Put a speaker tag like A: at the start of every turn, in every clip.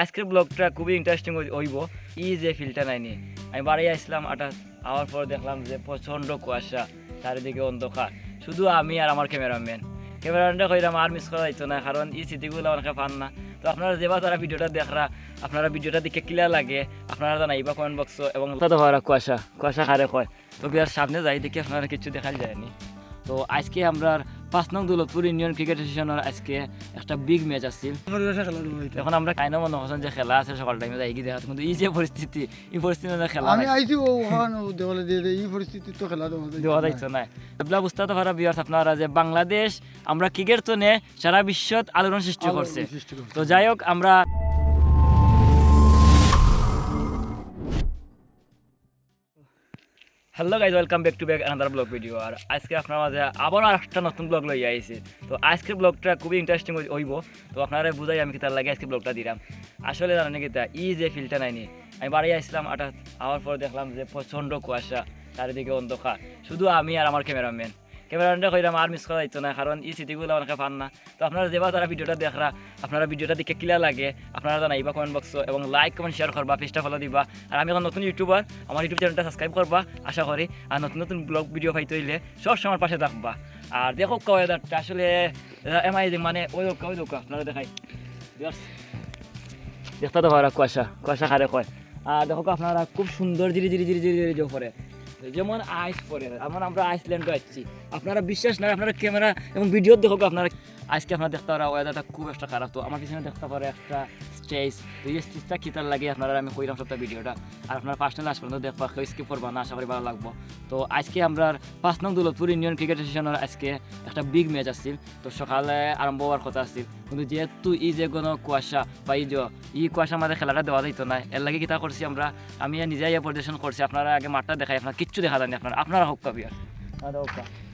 A: আজকের ব্লগটা খুবই ইন্টারেস্টিং হইব। ই যে ফিলটা নাইনি আমি বাড়ি আসলাম, আটা আওয়ার পর দেখলাম যে প্রচণ্ড কুয়াশা, চারিদিকে অন্ধকার। শুধু আমি আর আমার ক্যামেরাম্যান ক্যামেরাম্যানটা কইলাম আর মিস করা যাইতো না, কারণ এই স্মৃতিগুলো অনেকে পান না। তো আপনারা যেবা তারা ভিডিওটা দেখরা, আপনারা ভিডিওটা দেখে ক্লিয়ার লাগে, আপনারা জানাইবা কমেন্ট বক্স এবং কুয়াশা কুয়াশা খারে কয়। তো সামনে যাই দেখি আপনারা কিছু দেখা যায়নি। তো আজকে আমরা পাঁচ নং দৌলতপুর ইউনিয়ন ক্রিকেট এসোসিয়েশনের আজকে একটা বিগ ম্যাচ আসছিল। এখন আমরা কাইনা মনে হচ্ছেন যে খেলা আছে সকাল টাইমে যাই গিয়ে দেখা কিন্তু এই যে পরিস্থিতি এই পরিস্থিতি খেলা
B: আমি আইছি দেওয়ালে দিয়ে এই পরিস্থিতি তো খেলা দেওয়া
A: যাইতো না এগুলা বুঝতে তো পারা বিয়ার আপনারা যে বাংলাদেশ আমরা ক্রিকেট তো নে সারা বিশ্বত আলোড়ন সৃষ্টি করছে। তো যাই হোক আমরা hello guys welcome back to back another blog video আর আজকে আপনার মাঝে আবারও একটা নতুন ব্লগ লই আইছি। তো আজকের ব্লগটা খুবই ইন্টারেস্টিং হইব। তো আপনারা বুঝাই আমি কিতার লাগে আজকে ব্লগটা দিলাম। আসলে জানেন কি তা ই যে ফিল্টার নাইনি আমি বাড়ি আসলাম আটা আওয়ার পর দেখলাম যে প্রচণ্ড কুয়াশা, চারিদিকে অন্ধকার। শুধু আমি আর আমার ক্যামেরাম্যান ক্যামেরাম্যানটা কইলাম আর মিস করা যাইতো না কারণ এই স্মৃতিগুলো অনেকে পান না তো আপনারা যেবা তারা ভিডিওটা দেখরা আপনারা ভিডিওটা দেখে ক্লিয়ার লাগে আপনারা জানাইবা কমেন্ট বক্স এবং লাইক কমেন্ট শেয়ার করবা পেজটা ফলো দিবা আর আমি এখন নতুন ইউটিউবার আমার ইউটিউব চ্যানেলটা সাবস্ক্রাইব করবা আশা করি আর নতুন নতুন ব্লগ ভিডিও পাইতে হইলে সব সময় পাশে থাকবা আর দেখো ওয়েদারটা আসলে এমাইজিং মানে ওই দোকা ওই দোকা আপনারা দেখাই দেখতে তো ভালো কুয়াশা কুয়াশা খারে কয় আর দেখো আপনারা খুব সুন্দর জিরি জিরি জিরি জিরি জিরি জো পরে যেমন আইস পরে এমন আমরা আইসল্যান্ডে যাচ্ছি আপনারা বিশ্বাস না, আপনারা ক্যামেরা এবং ভিডিও দেখো আপনারা আজকে আপনারা দেখতে পারা ওয়েদারটা খুব একটা খারাপ। তো আমার পিছনে দেখতে পারে একটা স্টেজ তো এই স্টেজটা কিতার লাগে আপনারা, আমি কইলাম সবটা ভিডিওটা। আর আপনারা পার্সোনাল আস পর্যন্ত দেখবা, কেউ স্কিপ করবা না, আশা করি ভালো লাগবো। তো আজকে আমরা পাঁচ নং দৌলতপুর ইউনিয়ন ক্রিকেট অ্যাসোসিয়েশনের আজকে একটা বিগ ম্যাচ আসছিল। তো সকালে আরম্ভ হওয়ার কথা আসছিল। কিন্তু যেহেতু ই যে কোনো কুয়াশা বা যে এই কুয়াশা আমাদের খেলাটা দেওয়া যাইতো না, এর লাগে কিতা করছি আমরা, আমি নিজেই পরিদর্শন করছি। আপনারা আগে মাঠটা দেখাই, আপনার কিচ্ছু দেখা যায়নি আপনারা। আপনারা হোক হোক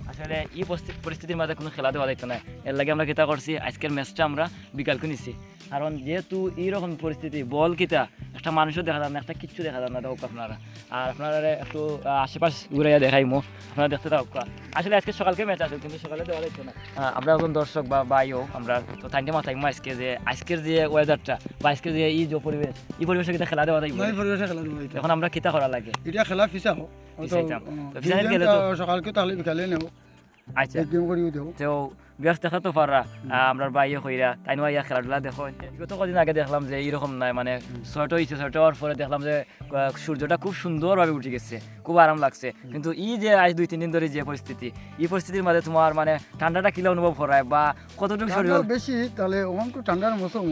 A: আসলে এই পরিস্থিতি- পরিস্থিতির মাঝে কোনো খেলা দেওয়া যাইতো না। এর লাগে আমরা কিতা করছি আজকের ম্যাচটা আমরা বিকালকে নিছি। কারণ যেহেতু এইরকম পরিস্থিতি বল কিতা একটা মানুষও দেখা যায় না একটা কিচ্ছু দেখা যায় না হোক আপনারা। আর আপনারা একটু আশেপাশ ঘুরাইয়া দেখাইমো আপনারা দেখতে থাকুক আসলে আজকে সকালকে ম্যাচ আছে কিন্তু সকালে দেওয়া যাইতো না। আমরা এখন দর্শক বা বাইও আমরা তো তাইনটা মাথায় আজকে যে আজকের যে ওয়েদারটা বা আজকের যে এই যে পরিবেশ এই পরিবেশে কিতা খেলা দেওয়া যাইব?
B: পরিবেশে খেলা এটা
A: এখন আমরা কিতা করা লাগে?
B: এটা খেলা ফিসা হোক সকালকে তাহলে বিকালে নেব
A: আচ্ছা।
B: গেম করিও দেবো
A: তো ব্যস্ত তো পাররা। আমরা বাইয়ে কইরা তাই নয় ইয়া খেলাধুলা দেখো। গত কদিন আগে দেখলাম যে এইরকম নাই মানে ছয়টা হয়েছে ছয়টা হওয়ার পরে দেখলাম যে সূর্যটা খুব সুন্দরভাবে উঠে গেছে খুব আরাম লাগছে। কিন্তু এই যে আজ দুই তিন দিন ধরে যে পরিস্থিতি এই পরিস্থিতির মাঝে তোমার মানে ঠান্ডাটা কিলা অনুভব করায় বা কতটুকু শরীর
B: বেশি তাহলে ওখান তো ঠান্ডার মৌসুম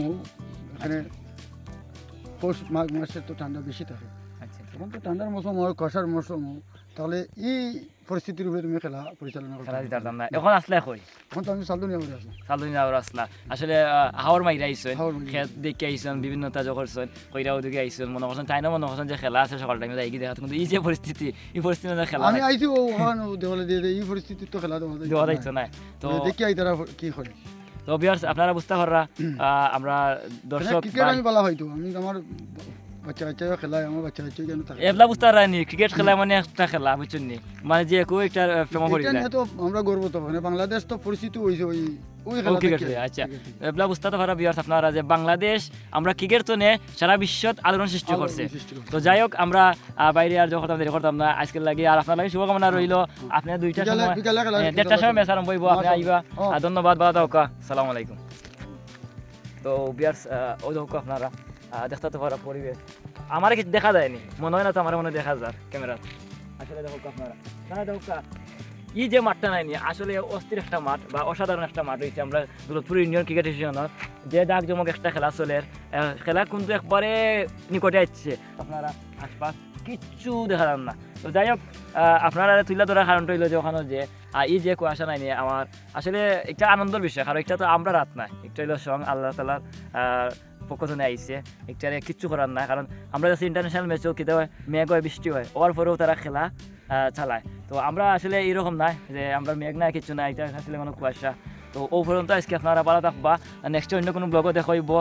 B: পৌষ মাঘ মাসে তো ঠান্ডা বেশি থাকে।
A: আচ্ছা।
B: তো ঠান্ডার মৌসুম হয় কষার মৌসুম হয় তাহলে এই পরিস্থিতির উপরে তুমি খেলা পরিচালনা
A: খেলা। দিতে পারতাম না এখন আসলে কই?
B: এখন তো আমি সালদুনিয়া করে আছি।
A: সালদিন আর আসলা আসলে হাওয়ার মাইরা আইসেন খেত দেখে আইসেন বিভিন্ন তাজ করছেন কইরা ওদিকে আইসেন মনে করছেন তাই না মনে করছেন যে খেলা আছে সকাল টাইমে যাই দেখা কিন্তু এই যে পরিস্থিতি এই পরিস্থিতি না খেলা
B: আমি আইছি ও ওখানে দেওয়ালে দিয়ে এই পরিস্থিতি তো খেলা দেওয়া
A: দেওয়া যাইতো না। তো
B: দেখি আই তারা কি করে।
A: তো ভিউয়ার্স আপনারা বুঝতে পাররা আহ, আমরা দর্শক
B: ক্রিকেট আমি পালা হয়তো আমি আমার বাচ্চা বাচ্চা খেলায় আমার বাচ্চা বাচ্চা কেন থাকে
A: এবলা বুঝতে পারানি ক্রিকেট খেলা মানে একটা খেলা বুঝছেন নি মানে যে কেউ একটা প্রেমা পড়ি
B: এটা
A: যায়
B: নিয়ে তো আমরা গর্ব তো মানে বাংলাদেশ তো ওই
A: আচ্ছা এবলা বুঝতে পারা আপনারা যে বাংলাদেশ আমরা ক্রিকেট তো নে সারা বিশ্বত আলোড়ন সৃষ্টি করছে তো যাই হোক আমরা বাইরে আর যখন করতাম না আজকের লাগে আর আপনার লাগে শুভকামনা রইল আপনি দুইটা সময় দেড়টার সময় হইব আপনি। আইবা আর ধন্যবাদ বাদ সালাম আলাইকুম তো বিয়ার্স ওই আপনারা দেখতে তো পারা পরিবেশ আমার কিছু দেখা যায়নি মনে হয় না তো আমার মনে দেখা যায় ক্যামেরা। আসলে দেখো আপনারা না দেখো এই যে মাঠটা নাইনি আসলে অস্থির একটা মাঠ বা অসাধারণ একটা মাঠ হয়েছে আমরা দৌলতপুর ইউনিয়ন ক্রিকেট অ্যাসোসিয়েশনের যে ডাক জমক একটা খেলা চলে খেলা কিন্তু একবারে নিকটে আসছে। আপনারা আশপাশ কিচ্ছু দেখা যান না। তো যাই হোক আপনারা তুলে ধরার কারণটা হইল যে ওখানে যে এই যে কুয়াশা নাই নিয়ে আমার আসলে একটা আনন্দের বিষয়। কারণ এটা তো আমরা রাত নাই একটা হইল সং আল্লাহ তালার পক্ষ থেকে আইসে একটা কিচ্ছু করার না কারণ আমরা যাচ্ছি ইন্টারন্যাশনাল ম্যাচও হয়, মেঘ হয়, বৃষ্টি হয়, ওর পরেও তারা খেলা চালায়। তো আমরা আসলে এইরকম নাই যে আমরা মেঘ নাই কিছু নাই, এটা আসলে কোনো কুয়াশা। তো ও পর্যন্ত আজকে আপনারা ভালো থাকবা নেক্সট অন্য কোনো ব্লগও দেখাইব